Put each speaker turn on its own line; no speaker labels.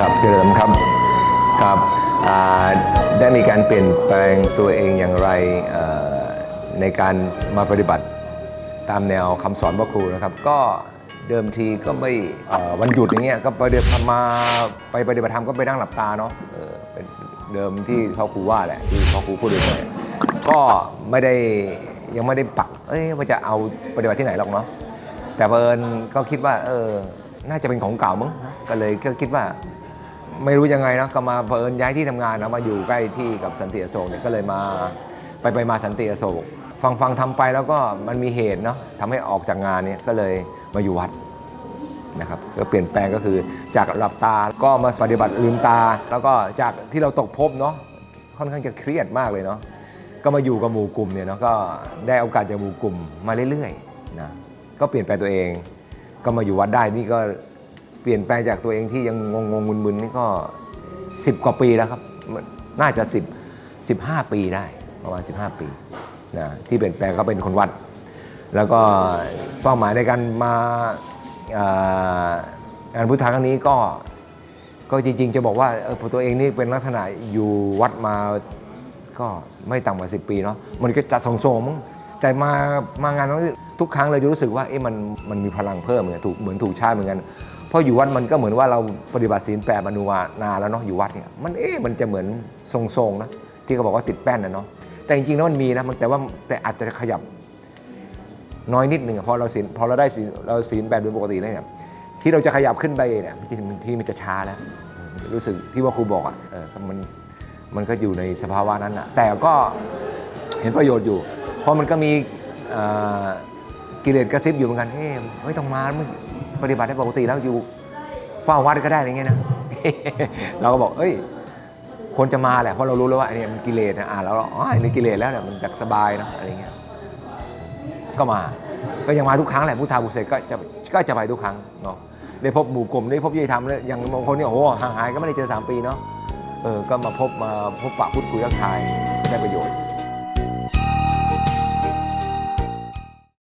ครับเจริญครับครับได้มีการเปลี่ยนแปลงตัวเองอย่างไรในการมาปฏิบัติตามแนวคำสอนพระครูนะครับ ก็เดิมทีก็ไม่วันหยุดอย่างเงี้ยก็ไปเดินมาไปปฏิบัติธรรมก็ไปนั่งหลับตาเนาะเเป็นเดิมที่พ่อครูว่าแหละที่พ่อครูพูดเลยก็ไม่ได้ยังไม่ได้ปักเอ้ยว่าจะเอาปฏิบัติที่ไหนหรอกเนาะแต่เพอิญก็คิดว่าเออน่าจะเป็นของเก่ามั้งก็เลยก็คิดว่า ไม่รู้ยังไงนะก็มาเพอิญย้ายที่ทำงานนะมาอยู่ใกล้ที่กับสันติอโศกเนี่ยก็เลยมาไปไปมาสันติอโศกฟังฟังทำไปแล้วก็มันมีเหตุเนาะทำให้ออกจากงานเนี่ยก็เลยมาอยู่วัดนะครับก็เปลี่ยนแปลงก็คือจากหลับตาก็มาปฏิบัติลืมตา แล้วก็จากที่เราตกภพเนาะค่อนข้างจะเครียดมากเลยเนาะก็มาอยู่กับหมู่กลุ่มเนี่ยเนาะก็ได้โอกาสจากหมู่กลุ่มมาเรื่อยๆนะก็เปลี่ยนแปลงตัวเอง ก็มาอยู่วัดได้นี่ก็ เปลี่ยนแปลงจากตัวเองที่ยังงงงๆมึนๆนี่ก็ 10 กว่าปีแล้วครับ น่าจะ 10 15 ปีได้ประมาณ 15 ปีนะที่เปลี่ยนแปลงก็เป็นคนวัด แล้วก็เป้าหมายในการมางานพุทธาครั้งนี้ก็ก็จริง ๆ จะบอกว่าเออตัวเองนี่เป็นลักษณะอยู่วัดมาก็ไม่ต่ำกว่า 10 ปีเนาะมันก็จะทรงๆมั้งแต่มามางานทุกครั้งเลยจะรู้สึกว่าเอ๊ะมันมันมีพลังเพิ่มเหมือนถูกเหมือนถูกชาติเหมือนกัน พราะอยู่วัดมันก็เหมือนว่าเราปฏิบัติศีลแปดมานูวานานแล้วเนาะอยู่วัดเนี่ยมันเอ๊ะมันจะเหมือนทรงๆนะที่เขาบอกว่าติดแป้นนะเนาะแต่จริงๆแล้วมันมีนะมันแต่ว่าแต่อาจจะขยับน้อยนิดหนึ่งอะพอเราศีลพอเราได้ศีลเราศีลแบบโดยปกติแล้วเนี่ยที่เราจะขยับขึ้นไปเนี่ยที่ที่มันจะช้าแล้วรู้สึกที่ว่าครูบอกอะเออมันมันก็อยู่ในสภาวะนั้นอะแต่ก็เห็นประโยชน์อยู่ เพราะมันก็มีกิเลสกระซิบอยู่เหมือนกันเฮ้ยไม่ต้องมามึง ปฏิบัติได้ปกติแล้วอยู่เฝ้าวัดก็ได้อะไรเงี้ยนะเราก็บอก เอ้ยควรจะมาแหละเพราะเรารู้แล้วว่าอันนี้มันกิเลสนะอ่านแล้วอ๋ออันนี้กิเลสแล้วเนี่ยมันจะสบายนะอะไรเงี้ยก็มาก็ยังมาทุกครั้งแหละพุทธาบุเศษก็จะก็จะไปทุกครั้งเนาะได้พบหมู่กลุ่มได้พบยี่ธรรมแล้วอย่างบางคนเนี่ยโอ้โหห่างหายก็ไม่ได้เจอ 3 ปีเนาะเออก็มาพบมาพบปะพูดคุยทักทายได้ประโยชน์